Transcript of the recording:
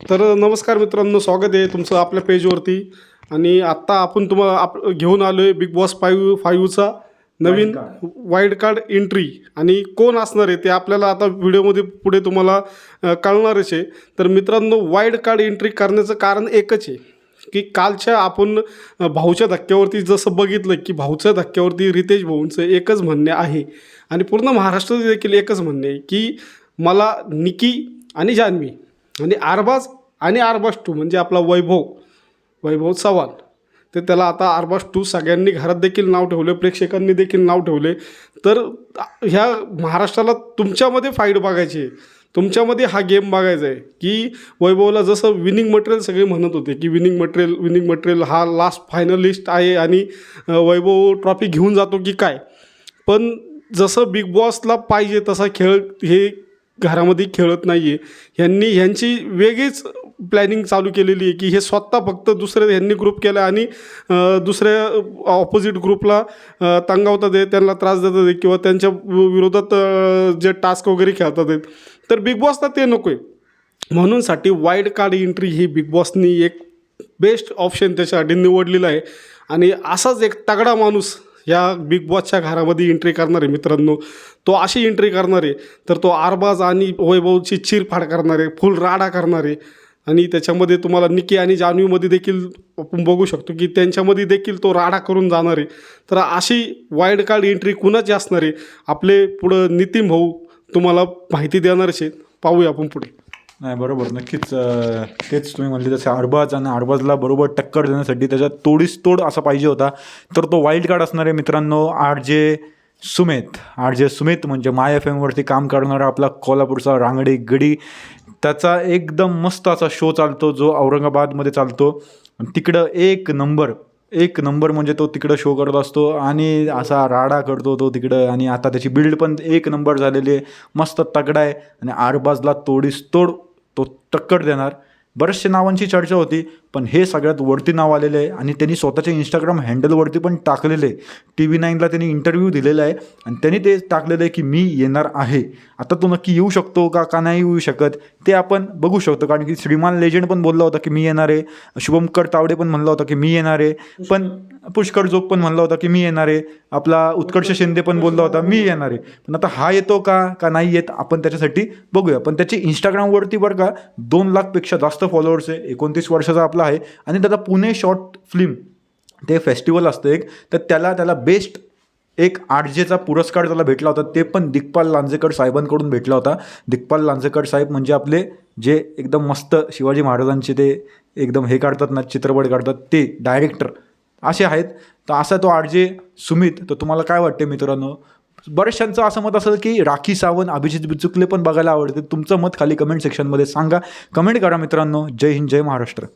तर नमस्कार मित्रांनो स्वागत आहे तुमचं आपल्या पेजवरती. आणि आत्ता आपण तुम्हाला आप घेऊन आलो आहे बिग बॉस फाईव्ह फाईव्हचा नवीन वाईल्ड कार्ड एंट्री आणि कोण असणार आहे ते आपल्याला आता व्हिडिओमध्ये पुढे तुम्हाला कळणारच आहे. तर मित्रांनो वाईल्ड कार्ड एंट्री करण्याचं कारण एकच आहे की कालच्या आपण भाऊच्या धक्क्यावरती जसं बघितलं की भाऊच्या धक्क्यावरती रितेश भाऊंचं एकच म्हणणे आहे. आणि पूर्ण महाराष्ट्रात देखील एकच म्हणणे आहे की मला निकी आणि जान्हवी म्हणजे आणि आरबाज आणि आरबाज टू म्हणजे आपला वैभव वैभव चव्हाण. तर त्याला आता आरबाज टू सगळ्यांनी घरात देखील नाव ठेवले प्रेक्षकांनी देखील नाव ठेवले. तर ह्या महाराष्ट्राला तुमच्यामध्ये फाईट बघायची आहे. तुमच्यामध्ये हा गेम बघायचा आहे की वैभवला जसं विनिंग मटेरियल सगळे म्हणत होते की विनिंग मटेरियल विनिंग मटेरियल हा लास्ट फायनलिस्ट आहे आणि वैभव ट्रॉफी घेऊन जातो की काय. पण जसं बिग बॉसला पाहिजे तसा खेळ हे घरामध्ये खेळत नाही आहे ह्यांनी ह्यांची वेगळीच प्लॅनिंग चालू केलेली आहे की हे स्वतः फक्त दुसरे ह्यांनी ग्रुप केला आणि दुसऱ्या ऑपोजिट ग्रुपला तंगावतात आहे त्यांना त्रास देतात आहे किंवा त्यांच्या विरोधात जे टास्क वगैरे खेळतात आहेत तर बिग बॉसला ते नको आहे म्हणूनसाठी वाईल्ड कार्ड एंट्री ही बिग बॉसनी एक बेस्ट ऑप्शन त्याच्यासाठी निवडलेलं आहे. आणि असाच एक तगडा माणूस या बिग बॉसच्या घरामध्ये एंट्री करणार आहे मित्रांनो तो अशी एंट्री करणार आहे तर तो आरबाज आणि वैभवची चिरफाड करणार आहे फुल राडा करणार आहे आणि त्याच्यामध्ये तुम्हाला निकी आणि जान्हवीमध्ये देखील आपण बघू शकतो की त्यांच्यामध्ये देखील तो राडा करून जाणार. आहे तर अशी वाईल्ड कार्ड एंट्री कुणाची असणार? आहे आपले पुढं नितीन भाऊ तुम्हाला माहिती देणारच आहेत. पाहूया आपण पुढे. नाही बरोबर. नक्कीच तेच तुम्ही म्हणले तसे अरबाज आणि अरबाजला बरोबर टक्कर देण्यासाठी त्याच्यात तोडीस तोड असा पाहिजे होता. तर तो वाईल्ड कार्ड असणारे मित्रांनो R J Sumit. R J Sumit म्हणजे माय एफ एमवरती काम करणारा आपला कोल्हापूरचा रांगडी गडी. त्याचा एकदम मस्त असा शो चालतो जो औरंगाबादमध्ये चालतो. तिकडं एक नंबर एक नंबर म्हणजे तो तिकडं शो करत असतो आणि असा राडा करतो तो तिकडं आणि आता त्याची बिल्ड पण एक नंबर झालेली आहे. मस्त तगडा आहे आणि आरबाजला तोडीस तोड तो टक्कर देणार. बरेचशा नावांची चर्चा होती पण हे सगळ्यात वरती नाव आलेलं आहे आणि त्यांनी स्वतःच्या इंस्टाग्राम हँडलवरती पण टाकलेले आहे. टी व्ही नाईनला त्यांनी इंटरव्ह्यू दिलेला आहे आणि त्यांनी ते टाकलेलं आहे की मी येणार आहे. आता तो नक्की येऊ शकतो का का नाही येऊ शकत ते आपण बघू शकतो. कारण की श्रीमान लेजंड पण बोलला होता की मी येणार आहे. शुभमकर तावडे पण म्हणला होता की मी येणार आहे. पण पुष्कर जोग पण म्हणला होता की मी येणार आहे. आपला उत्कर्ष शिंदे पण बोलला होता मी येणार आहे. पण आता हा येतो का का नाही येत आपण त्याच्यासाठी बघूया. पण त्याची इंस्टाग्रामवरती बरं का दोन लाखपेक्षा जास्त फॉलोअर्स आहे. एकोणतीस वर्षाचा आपला आहे. आणि त्याचा पुणे शॉर्ट फिल्म ते फेस्टिवल असतं एक. तर त्याला त्याला बेस्ट एक आठ जेचा पुरस्कार त्याला भेटला होता ते पण दिग्पाल लांजेकर साहेबांकडून भेटला होता. दिग्पाल लांजेकर साहेब म्हणजे आपले जे एकदम मस्त शिवाजी महाराजांचे ते एकदम हे काढतात ना चित्रपट काढतात ते डायरेक्टर असे आहेत. तर असा तो आर जे सुमित तर तुम्हाला काय वाटते मित्रांनो? बऱ्याचशांचं असं मत असेल की राखी सावंत अभिजित बिचुकले पण बघायला आवडते तुमचं मत खाली कमेंट सेक्शनमध्ये सांगा. कमेंट करा मित्रांनो. जय हिंद जय महाराष्ट्र.